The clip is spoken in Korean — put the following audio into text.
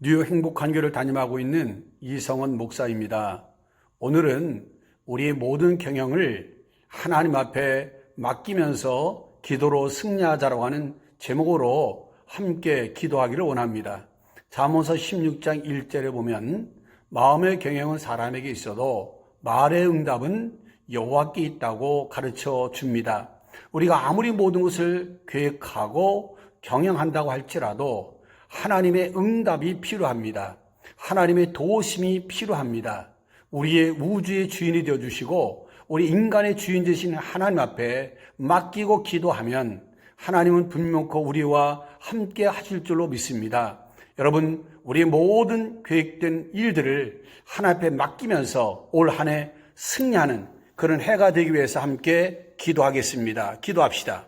뉴욕 행복한교를 담임하고 있는 이성원 목사입니다. 오늘은 우리의 모든 경영을 하나님 앞에 맡기면서 기도로 승리하자라고 하는 제목으로 함께 기도하기를 원합니다. 잠언서 16장 1절에 보면 마음의 경영은 사람에게 있어도 말의 응답은 여호와께 있다고 가르쳐 줍니다. 우리가 아무리 모든 것을 계획하고 경영한다고 할지라도 하나님의 응답이 필요합니다. 하나님의 도우심이 필요합니다. 우리의 우주의 주인이 되어 주시고 우리 인간의 주인 되신 하나님 앞에 맡기고 기도하면 하나님은 분명코 우리와 함께 하실 줄로 믿습니다. 여러분, 우리의 모든 계획된 일들을 하나님 앞에 맡기면서 올 한 해 승리하는 그런 해가 되기 위해서 함께 기도하겠습니다. 기도합시다.